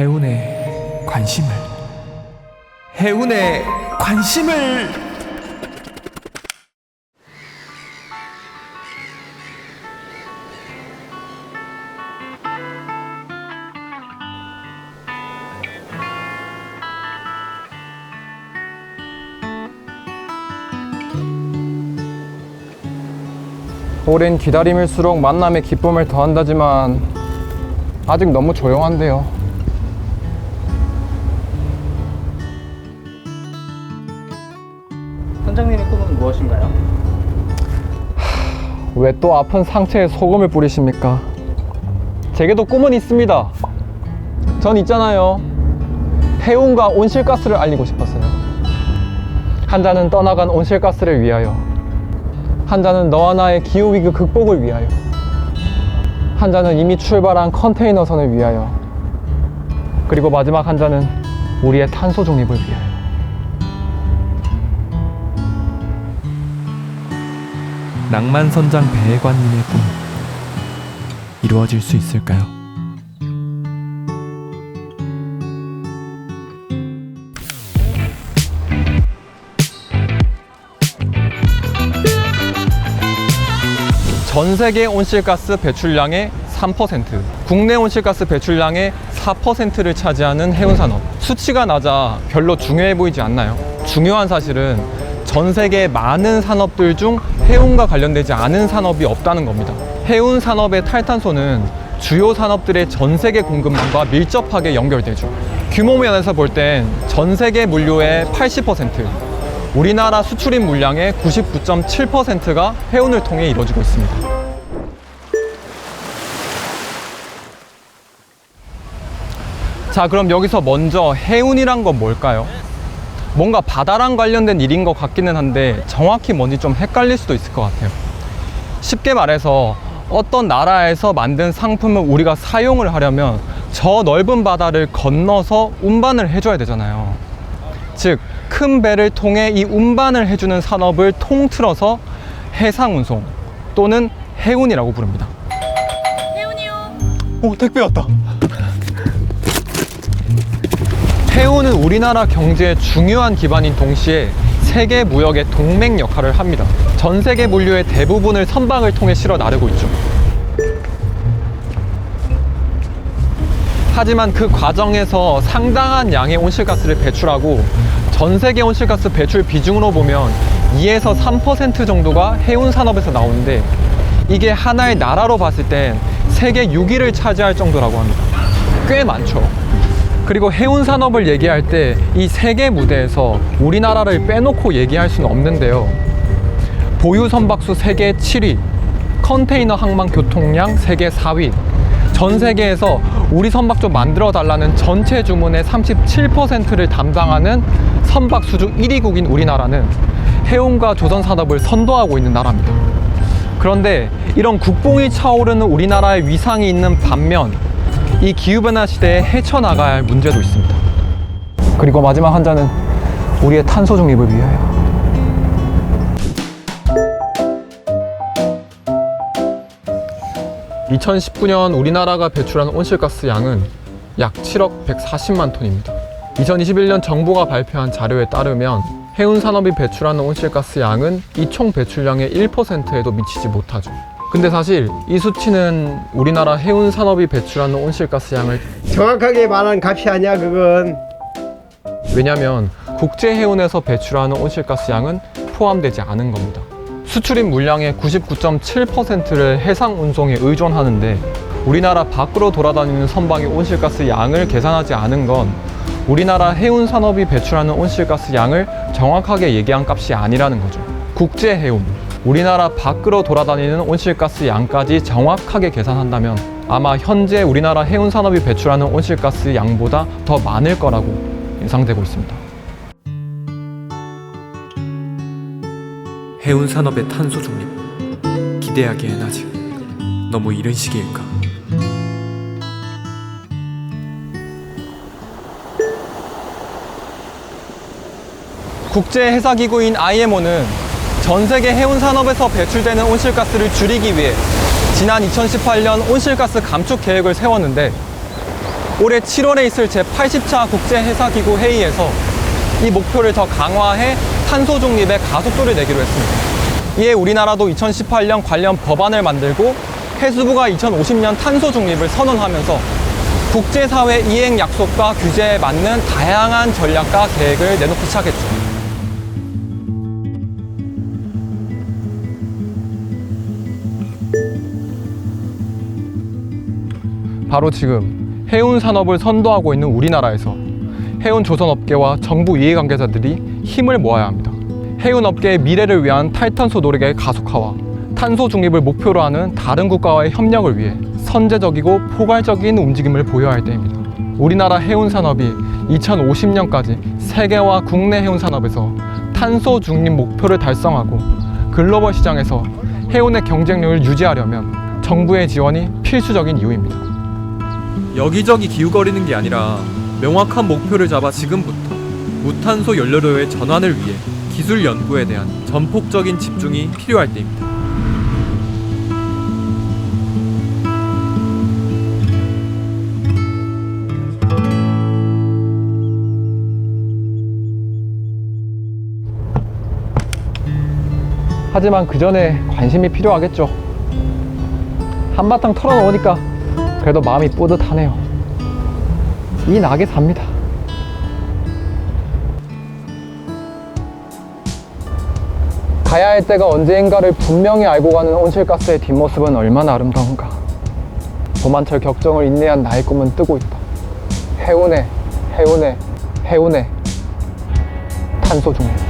해운의 관심을 해운의 관심을 오랜 기다림일수록 만남의 기쁨을 더한다지만 아직 너무 조용한데요. 선장님의 꿈은 무엇인가요? 왜 또 아픈 상처에 소금을 뿌리십니까? 제게도 꿈은 있습니다. 전 있잖아요. 해운과 온실가스를 알리고 싶었어요. 한 잔은 떠나간 온실가스를 위하여, 한 잔은 너와 나의 기후위기 극복을 위하여, 한 잔은 이미 출발한 컨테이너선을 위하여, 그리고 마지막 한 잔은 우리의 탄소 중립을 위하여. 낭만선장 배관님의 꿈 이루어질 수 있을까요? 전 세계 온실가스 배출량의 3%, 국내 온실가스 배출량의 4%를 차지하는 해운산업. 수치가 낮아 별로 중요해 보이지 않나요? 중요한 사실은 전 세계 많은 산업들 중 해운과 관련되지 않은 산업이 없다는 겁니다. 해운 산업의 탈탄소는 주요 산업들의 전 세계 공급망과 밀접하게 연결되죠. 규모 면에서 볼 땐 전 세계 물류의 80%, 우리나라 수출입 물량의 99.7%가 해운을 통해 이루어지고 있습니다. 자, 그럼 여기서 먼저 해운이란 건 뭘까요? 뭔가 바다랑 관련된 일인 것 같기는 한데 정확히 뭔지 좀 헷갈릴 수도 있을 것 같아요. 쉽게 말해서 어떤 나라에서 만든 상품을 우리가 사용을 하려면 저 넓은 바다를 건너서 운반을 해줘야 되잖아요. 즉, 큰 배를 통해 이 운반을 해주는 산업을 통틀어서 해상운송 또는 해운이라고 부릅니다. 오, 택배 왔다. 해운은 우리나라 경제의 중요한 기반인 동시에 세계 무역의 동맹 역할을 합니다. 전 세계 물류의 대부분을 선박을 통해 실어 나르고 있죠. 하지만 그 과정에서 상당한 양의 온실가스를 배출하고 전 세계 온실가스 배출 비중으로 보면 2에서 3% 정도가 해운 산업에서 나오는데 이게 하나의 나라로 봤을 땐 세계 6위를 차지할 정도라고 합니다. 꽤 많죠. 그리고 해운 산업을 얘기할 때 이 세계 무대에서 우리나라를 빼놓고 얘기할 수는 없는데요. 보유 선박수 세계 7위, 컨테이너 항만 교통량 세계 4위, 전 세계에서 우리 선박 좀 만들어 달라는 전체 주문의 37%를 담당하는 선박 수주 1위국인 우리나라는 해운과 조선 산업을 선도하고 있는 나라입니다. 그런데 이런 국뽕이 차오르는 우리나라의 위상이 있는 반면 이 기후변화 시대에 헤쳐나가야 할 문제도 있습니다. 그리고 마지막 한 잔은 우리의 탄소 중립을 위하여. (2019년) 우리나라가 배출한 온실가스 양은 약 7억 140만 톤입니다. 2021년 정부가 발표한 자료에 따르면 해운 산업이 배출하는 온실가스 양은 이 총 배출량의 1%에도 미치지 못하죠. 근데 사실 이 수치는 우리나라 해운 산업이 배출하는 온실가스 양을 정확하게 말한 값이 아니야 그건 왜냐하면 국제 해운에서 배출하는 온실가스 양은 포함되지 않은 겁니다. 수출입 물량의 99.7%를 해상 운송에 의존하는데 우리나라 밖으로 돌아다니는 선박의 온실가스 양을 계산하지 않은 건 우리나라 해운 산업이 배출하는 온실가스 양을 정확하게 얘기한 값이 아니라는 거죠. 국제 해운, 우리나라 밖으로 돌아다니는 온실가스 양까지 정확하게 계산한다면 아마 현재 우리나라 해운 산업이 배출하는 온실가스 양보다 더 많을 거라고 예상되고 있습니다. 해운 산업의 탄소 중립 기대하기엔 아직 너무 이른 시기일까? 국제 해사 기구인 IMO는 전 세계 해운 산업에서 배출되는 온실가스를 줄이기 위해 지난 2018년 온실가스 감축 계획을 세웠는데 올해 7월에 있을 제80차 국제해사기구 회의에서 이 목표를 더 강화해 탄소 중립에 가속도를 내기로 했습니다. 이에 우리나라도 2018년 관련 법안을 만들고 해수부가 2050년 탄소 중립을 선언하면서 국제사회 이행 약속과 규제에 맞는 다양한 전략과 계획을 내놓기 시작했죠. 바로 지금 해운 산업을 선도하고 있는 우리나라에서 해운 조선업계와 정부 이해관계자들이 힘을 모아야 합니다. 해운 업계의 미래를 위한 탈탄소 노력의 가속화와 탄소 중립을 목표로 하는 다른 국가와의 협력을 위해 선제적이고 포괄적인 움직임을 보여야 할 때입니다. 우리나라 해운 산업이 2050년까지 세계와 국내 해운 산업에서 탄소 중립 목표를 달성하고 글로벌 시장에서 해운의 경쟁력을 유지하려면 정부의 지원이 필수적인 이유입니다. 여기저기 기우거리는 게 아니라 명확한 목표를 잡아 지금부터 무탄소 연료로의 전환을 위해 기술 연구에 대한 전폭적인 집중이 필요할 때입니다. 하지만 그 전에 관심이 필요하겠죠. 한바탕 털어놓으니까 그래도 마음이 뿌듯하네요. 이 낙에 삽니다. 가야 할 때가 언제인가를 분명히 알고 가는 온실가스의 뒷모습은 얼마나 아름다운가. 도만철 격정을 인내한 나의 꿈은 뜨고 있다. 해운에, 해운에, 해운에 탄소 중립.